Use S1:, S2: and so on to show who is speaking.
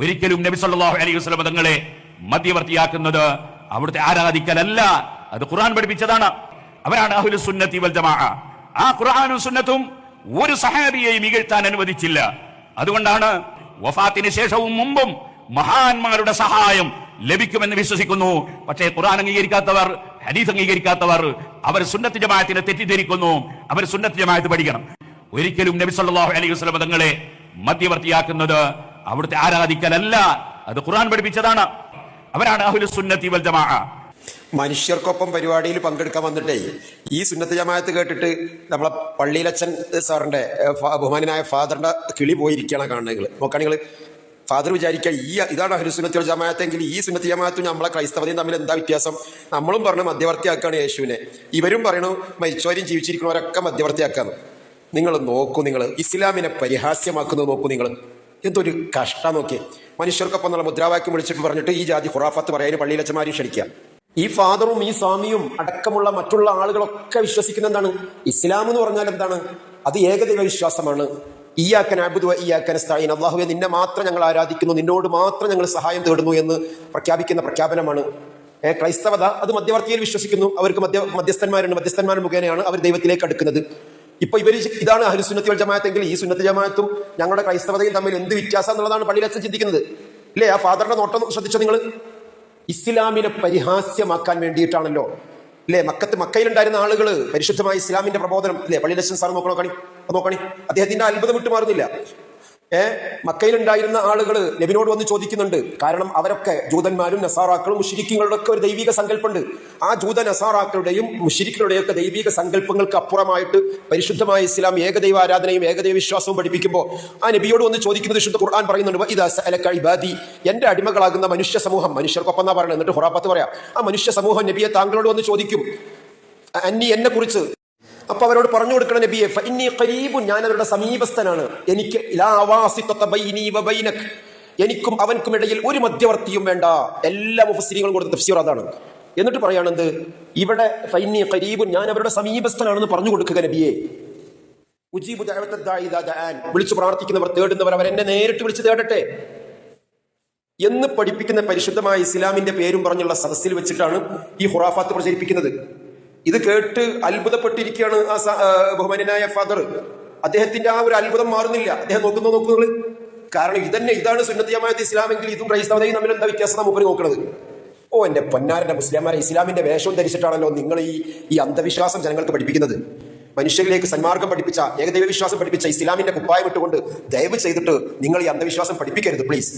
S1: ഒരിക്കലും നബി സല്ലല്ലാഹു അലൈഹി വസല്ലം തങ്ങളെ മധ്യവർത്തിയാക്കുന്നത് അവിടുത്തെ ആരാധിക്കലല്ല. അത് ഖുർആൻ പഠിപ്പിച്ചതാണ്. അവരാണ് അഹ്ലു സുന്നത്തി വൽ ജമാഅ. ആ ഖുർആനും സുന്നത്തും ഒരു സഹാബിയെയും ഇകഴ്ത്താൻ അനുവദിച്ചില്ല. അതുകൊണ്ടാണ് വഫാത്തിന് ശേഷവും മുമ്പും മഹാന്മാരുടെ സഹായം ലഭിക്കുമെന്ന് വിശ്വസിക്കുന്നു. പക്ഷേ ഖുർആൻ അംഗീകരിക്കാത്തവർ ഹദീസ് അംഗീകരിക്കാത്തവർ അവർ സുന്നത്ത് ജമാഅത്തിനെ തെറ്റിദ്ധരിക്കുന്നു. അവർ സുന്നത്ത് ജമാഅത്ത് പഠിക്കണം. ഒരിക്കലും നബി സല്ലല്ലാഹു അലൈഹി വസല്ലം തങ്ങളെ മധ്യവർത്തിയാക്കുന്നത് അവിടുത്തെ ആരാധിക്കലല്ല. അത് ഖുർആൻ പഠിപ്പിച്ചതാണ്. അവരാണ് അഹ്ലു സുന്നത്തി വൽ ജമാ
S2: മനുഷ്യർക്കൊപ്പം പരിപാടിയിൽ പങ്കെടുക്കാൻ വന്നിട്ടേ ഈ സുന്നത്ത് ജമാഅത്ത് കേട്ടിട്ട് നമ്മളെ പള്ളിയിലച്ഛൻ സാറിന്റെ ബഹുമാനായ ഫാദറിന്റെ കിളി പോയിരിക്കുകയാണ് കാണുന്നത് നോക്കുകയാണെങ്കിൽ ഫാദർ വിചാരിക്കുക ഈ ഇതാണ് അഹ്ലുസുന്നത്തി ജമാഅത്തെങ്കിൽ ഈ സുന്നത്തി ജമാഅത്തും നമ്മളെ ക്രൈസ്തവതയും തമ്മിൽ എന്താ വ്യത്യാസം? നമ്മളും പറഞ്ഞു മധ്യവർത്തിയാക്കാണ് യേശുവിനെ. ഇവരും പറയണു മരിച്ചവരും ജീവിച്ചിരിക്കുന്നവരൊക്കെ മധ്യവർത്തിയാക്കാന്ന്. നിങ്ങൾ നോക്കൂ നിങ്ങൾ ഇസ്ലാമിനെ പരിഹാസ്യമാക്കുന്നത് നോക്കൂ നിങ്ങൾ എന്തൊരു കഷ്ടം നോക്കി മനുഷ്യർക്കൊപ്പം എന്നുള്ള മുദ്രാവാക്യം വിളിച്ചിട്ട് പറഞ്ഞിട്ട് ഈ ജാതി ഖുറാഫത്ത് പറയാൻ പള്ളിയിലച്ചമാരി ക്ഷണിക്കുക. ഈ ഫാദറും ഈ സ്വാമിയും അടക്കമുള്ള മറ്റുള്ള ആളുകളൊക്കെ വിശ്വസിക്കുന്ന എന്താണ്? ഇസ്ലാം എന്ന് പറഞ്ഞാൽ എന്താണ്? അത് ഏകദൈവ വിശ്വാസമാണ് ഈ ആക്കൻ അബുദ് ആക്കൻ സ്ഥായിൻ അള്ളാഹുവെ നിന്നെ മാത്രം ഞങ്ങൾ ആരാധിക്കുന്നു. നിന്നോട് മാത്രം ഞങ്ങൾ സഹായം തേടുന്നു എന്ന് പ്രഖ്യാപിക്കുന്ന പ്രഖ്യാപനമാണ്. ക്രൈസ്തവത അത് മധ്യവർത്തിയിൽ വിശ്വസിക്കുന്നു. അവർക്ക് മധ്യ മധ്യസ്ഥന്മാരുണ്ട്. മധ്യസ്ഥന്മാർ മുഖേനയാണ് അവർ ദൈവത്തിലേക്ക് അടുക്കുന്നത്. ഇപ്പൊ ഇവർ ഇതാണ് അഹ്ലുസുന്നത്തി വൽ ജമാഅത്തെങ്കിൽ ഈ സുന്നത്ത് ജമാഅത്തും ഞങ്ങളുടെ ക്രൈസ്തവതയും തമ്മിൽ എന്ത് വ്യത്യാസം എന്നുള്ളതാണ് പള്ളിയിൽ അച്ഛൻ ചിന്തിക്കുന്നത്. ഇല്ലേ? ആ ഫാദറിന്റെ നോട്ടം ശ്രദ്ധിച്ചോ നിങ്ങൾ ഇസ്ലാമിനെ പരിഹാസ്യമാക്കാൻ വേണ്ടിയിട്ടാണല്ലോ. അല്ലേ മക്കത്ത് മക്കയിലുണ്ടായിരുന്ന ആളുകൾ പരിശുദ്ധമായ ഇസ്ലാമിന്റെ പ്രബോധനം. അല്ലേ പള്ളിയിലച്ഛൻ സാർ നോക്കണോ കാണി? നോക്കണി. അദ്ദേഹത്തിന്റെ അത്ഭുതം വിട്ടു മാറുന്നില്ല ഏ മക്കയിലുണ്ടായിരുന്ന ആളുകൾ നബിനോട് വന്ന് ചോദിക്കുന്നുണ്ട്. കാരണം അവരൊക്കെ ജൂതന്മാരും നസാറാക്കളും മുഷിരിക്കുകളുടെ ഒക്കെ ഒരു ദൈവിക സങ്കല്പമുണ്ട്. ആ ജൂത നസാറാക്കളുടെയും മുഷിരിക്കളുടെയും ഒക്കെ ദൈവിക സങ്കല്പങ്ങൾക്ക് അപ്പുറമായിട്ട് പരിശുദ്ധമായ ഇസ്ലാം ഏകദൈവ ആരാധനയും ഏകദൈവ വിശ്വാസവും പഠിപ്പിക്കുമ്പോൾ ആ നബിയോട് വന്ന് ചോദിക്കുന്നത് വിശുദ്ധ ഖുർആൻ പറയുന്നുണ്ട്. ഇത് ഇബാദി. എന്റെ അടിമകളാകുന്ന മനുഷ്യ സമൂഹം മനുഷ്യർക്കൊപ്പം എന്നാ പറയുന്നത് എന്നിട്ട് ഹുറാപ്പത്ത് പറയാം. ആ മനുഷ്യ സമൂഹം നബിയെ താങ്കളോട് വന്ന് ചോദിക്കും. അന്നി എന്നെ കുറിച്ച് അപ്പൊ അവരോട് പറഞ്ഞു കൊടുക്കണം നബിയെ ഫഇന്നി ഖരീബുൻ ഞാൻ അവരുടെ സമീപസ്ഥനാണ്. എനിക്ക് ലാ എനിക്കും അവൻക്കും ഇടയിൽ ഒരു മധ്യവർത്തിയും വേണ്ട. എല്ലാ മുഫസ്സിരികളും കൊടുത്ത തഫ്സീർ അതാണ്. എന്നിട്ട് പറയാണെന്ത് ഇവിടെ ഫൈനി കരീബു ഞാൻ അവരുടെ സമീപസ്ഥനാണെന്ന് പറഞ്ഞു കൊടുക്കുക നബിയെ. ഉജീബു വിളിച്ചു പ്രാർത്ഥിക്കുന്നവർ തേടുന്നവർ അവർ എന്നെ നേരിട്ട് വിളിച്ച് തേടട്ടെ. എന്ന് പഠിപ്പിക്കുന്ന പരിശുദ്ധമായ ഇസ്ലാമിന്റെ പേരും പറഞ്ഞുള്ള സദസ്സിൽ വെച്ചിട്ടാണ് ഈ ഹുറാഫാത്ത് പ്രചരിപ്പിക്കുന്നത്. ഇത് കേട്ട് അത്ഭുതപ്പെട്ടിരിക്കുകയാണ് ആ ബഹുമാനായ ഫാദർ. അദ്ദേഹത്തിന്റെ ആ ഒരു അത്ഭുതം മാറുന്നില്ല. അദ്ദേഹം നോക്കുന്നു നോക്കുന്നത് കാരണം ഇതന്നെ ഇതാണ് സുന്നത്ത് ഇസ്ലാമെങ്കിൽ ഇതും ക്രൈസ്തവതയും തമ്മിൽ എന്താ വ്യത്യാസം നമുക്ക് നോക്കുന്നത് ഓ എന്റെ പൊന്നാരന്റെ മുസ്ലിംമാരെ ഇസ്ലാമിന്റെ വേഷം ധരിച്ചിട്ടാണല്ലോ നിങ്ങൾ ഈ ഈ അന്ധവിശ്വാസം ജനങ്ങൾക്ക് പഠിപ്പിക്കുന്നത്. മനുഷ്യരിലേക്ക് സന്മാർഗം പഠിപ്പിച്ച ഏകദൈവ വിശ്വാസം പഠിപ്പിച്ച ഇസ്ലാമിന്റെ കുപ്പായം ഇട്ടുകൊണ്ട് ദയവ് ചെയ്തിട്ട് നിങ്ങൾ ഈ അന്ധവിശ്വാസം പഠിപ്പിക്കരുത് പ്ലീസ്